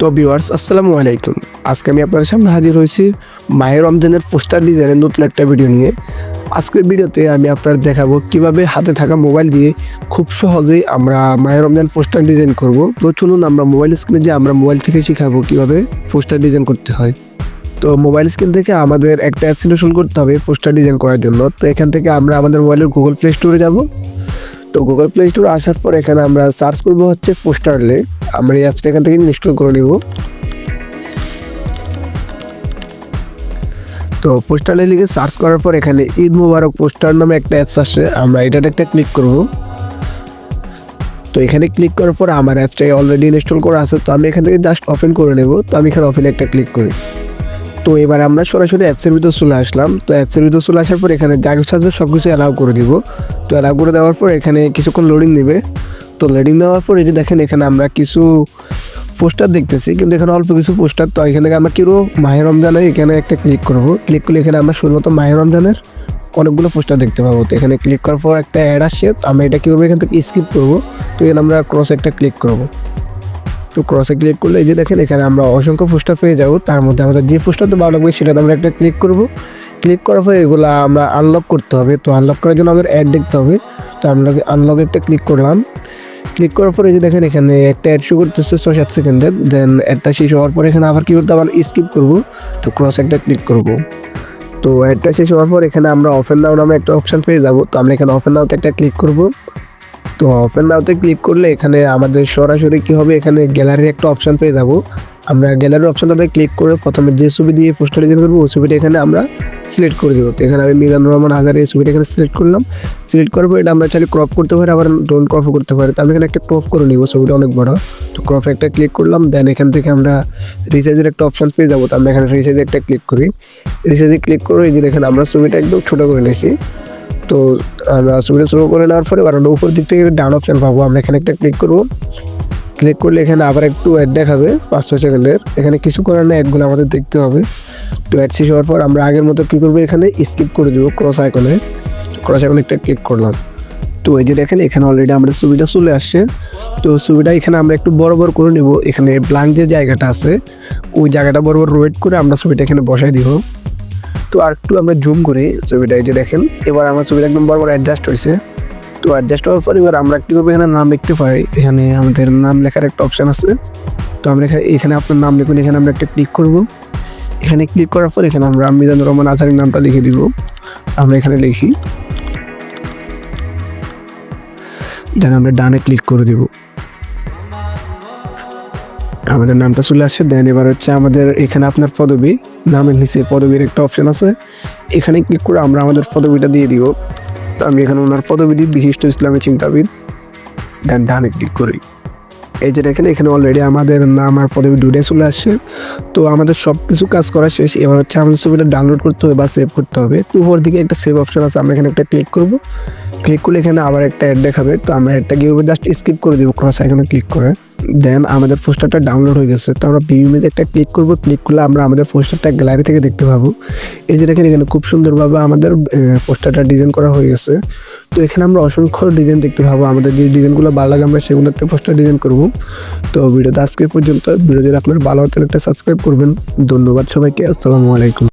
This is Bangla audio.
তো ভিউয়ার্স আসসালামু আলাইকুম। আজকে আমি আপনাদের সামনে হাজির হয়েছি মায়ের রমজানের পোস্টার ডিজাইনের নতুন একটা ভিডিও নিয়ে। আজকের ভিডিওতে আমি আপনাদের দেখাবো কীভাবে হাতে থাকা মোবাইল দিয়ে খুব সহজেই আমরা মায়ের রমজান পোস্টার ডিজাইন করব। তো চলুন আমরা মোবাইল স্ক্রিনে যে আমরা মোবাইল থেকে শেখাবো কীভাবে পোস্টার ডিজাইন করতে হয়। তো মোবাইল স্ক্রিন থেকে আমাদের একটা অ্যাপস করতে হবে পোস্টার ডিজাইন করার জন্য। তো এখান থেকে আমরা আমাদের মোবাইলের গুগল প্লে স্টোরে যাব। তো গুগল প্লে স্টোরে আসার পর এখানে আমরা সার্চ করব হচ্ছে পোস্টারলে আমরা এই অ্যাপসটা এখান থেকে ইনস্টল করে নিব। তো পোস্টারলে লিখে সার্চ করার পর এখানে ঈদ মুবারক পোস্টার নামে একটা অ্যাপস আসে আমরা এটাতে একটা ক্লিক করব। তো এখানে ক্লিক করার পর আমার অ্যাপসটা অলরেডি ইনস্টল করা আছে, তো আমি এখান থেকে জাস্ট ওপেন করে নেব, তো আমি এখানে ওপেন একটা ক্লিক করি। তো এবার আমরা সরাসরি অ্যাপসের ভিতর চলে আসলাম, তো অ্যাপসের ভিতর চলে আসার পর এখানে যা কিছু আসবে সব কিছু অ্যালাউ করে দিব। তো অ্যালাউ করে দেওয়ার পর এখানে কিছুক্ষণ লোডিং নেবে। তো লোডিং দেওয়ার পর এই যে দেখেন এখানে আমরা কিছু পোস্টার দেখতেছি, কিন্তু এখানে অল্প কিছু পোস্টার। তো এখান থেকে আমরা কিরো মাহের রমজানে এখানে একটা ক্লিক করব। ক্লিক করলে এখানে আমরা শুধুমাত্র মাহের রমজানের অনেকগুলো পোস্টার দেখতে পাবো। তো এখানে ক্লিক করার পর একটা অ্যাড আসছে। আমরা এটা কী করব? এখান থেকে স্কিপ করব। তো এখানে আমরা ক্রস একটা ক্লিক করব। তো ক্রসে ক্লিক করলে এই যে দেখেন এখানে আমরা অসংখ্য পোস্টার পেয়ে যাব। তার মধ্যে আমাদের যে পোস্টারটা ভালো লাগবে সেটাতে আমরা একটা ক্লিক করব। ক্লিক করার পরে এগুলো আমরা আনলক করতে হবে। তো আনলক করার জন্য আমাদের অ্যাড দেখতে হবে। তো আমরা আনলক একটা ক্লিক করলাম। ক্লিক করার পরে যে দেখেন এখানে একটা অ্যাড শো করতেছে ছয় সাত সেকেন্ডের দেন অ্যাডটা শেষ হওয়ার পর এখানে আবার কী করতে আবার স্কিপ করব। তো ক্রস একটা ক্লিক করব। তো অ্যাডটা শেষ হওয়ার পর এখানে আমরা অফেন নাও নামে একটা অপশান পেয়ে যাব। তো আমরা এখানে অফেন নাওতে একটা ক্লিক করব। তো অফেন নাওতে ক্লিক করলে এখানে আমাদের সরাসরি কী হবে? এখানে গ্যালারির একটা অপশান পেয়ে যাব। আমরা গ্যালারির অপশানটাতে ক্লিক করে প্রথমে যে ছবি দিয়ে পোস্টার ডিজাইন করব, ওই ছবিটা এখানে আমরা সিলেক্ট করে দেবো। তো এখানে আমি মিজানুর রহমান হাজারে এই ছবিটা এখানে সিলেক্ট করলাম। সিলেক্ট করার পর এটা আমরা চাইলে ক্রপ করতে পারি, আবার ডোন ক্রপও করতে পারি। তো আমি এখানে একটা ক্রপ করে নিব, ছবিটা অনেক বড়। তো ক্রপ একটা ক্লিক করলাম দেন এখান থেকে আমরা রিসাইজের একটা অপশান পেয়ে যাব। তো আমরা এখানে রিসাইজে একটা ক্লিক করি। রিসাইজে ক্লিক করে এই যে দেখেন আমরা ছবিটা একদম ছোটো করে নিয়েছি। তো আমরা ছবিটা শুরু করে নেওয়ার পরে আমরা উপর দিক থেকে ডান অপশান পাবো। আমরা এখানে একটা ক্লিক করব। ক্লিক করলে এখানে আবার একটু অ্যাড দেখাবে পাঁচ ছয় সেকেন্ডের এখানে কিছু করার না অ্যাডগুলো আমাদের দেখতে হবে। তো অ্যাড শেষ হওয়ার পর আমরা আগের মতো কী করব? এখানে স্কিপ করে দেবো ক্রস আইকনে ক্রস আইকনে একটা ক্লিক করলাম। তো এই যে দেখেন, এখানে অলরেডি আমাদের ছবিটা চলে আসছে। তো ছবিটা এখানে আমরা একটু বড় বড় করে নেব। এখানে ব্লাঙ্ক যে জায়গাটা আছে, ওই জায়গাটা বড় বড় রোয়েট করে আমরা ছবিটা এখানে বসাই দিব। তো আর একটু আমরা জুম করে ছবিটা, এই যে দেখেন। এবার আমার ছবিটা একদম বড় অ্যাডজাস্ট হয়েছে। তো অ্যাডজাস্ট হওয়ার পর এবার আমরা কী করব, এখানে নাম লিখতে পারি। এখানে আমাদের নাম লেখার একটা অপশান আছে। তো আমরা এখানে এখানে আপনার নাম লিখুন, এখানে আমরা একটা ক্লিক করব। এখানে ক্লিক করার পর এখানে আমরা মিজানুর রহমান আজারির নামটা লিখে দিব। আমরা এখানে লিখি। দেন আমরা ডানে ক্লিক করে দিব। আমাদের নামটা চলে আসছে দেন এবার হচ্ছে আমাদের এখানে আপনার পদবি। নামের নিচে পদবীর একটা অপশান আছে। এখানে ক্লিক করে আমরা আমাদের পদবিটা দিয়ে দিব। তো আমি এখানে ওনার পদবি দিই বিশিষ্ট ইসলামী চিন্তাবিদ। দেন ডানে ক্লিক করি। এই যে দেখেন, এখানে অলরেডি আমাদের নাম আর পদবি দুটাই চলে আসছে। তো আমাদের সব কিছু কাজ করা শেষ। এবার হচ্ছে আমাদের ছবিটা ডাউনলোড করতে হবে বা সেভ করতে হবে। তো উপর দিকে একটা সেভ অপশন আছে, আমরা এখানে একটা ক্লিক করব। ক্লিক করলে এখানে আবার একটা অ্যাড দেখাবে। তো আমরা অ্যাডটা গিয়ে জাস্ট স্কিপ করে দেবো ক্রস এখানে ক্লিক করে। দেন আমাদের পোস্টারটা ডাউনলোড হয়ে গেছে। তো আমরা ভিউ ইমেজ একটা ক্লিক করব। ক্লিক করলে আমরা আমাদের পোস্টারটা গ্যালারি থেকে দেখতে পাবো। এই যে দেখেন এখানে খুব সুন্দরভাবে আমাদের পোস্টারটা ডিজাইন করা হয়ে গেছে। তো এখানে আমরা অসংখ্য ডিজাইন দেখতে পাবো। আমাদের যে ডিজাইনগুলো ভালো লাগে, আমরা সেগুলোতে পোস্টার ডিজাইন করব। তো ভিডিওটা আজকে পর্যন্ত। ভিডিও যদি আপনার ভালো হতে একটা সাবস্ক্রাইব করবেন। ধন্যবাদ সবাইকে। আসসালামু আলাইকুম।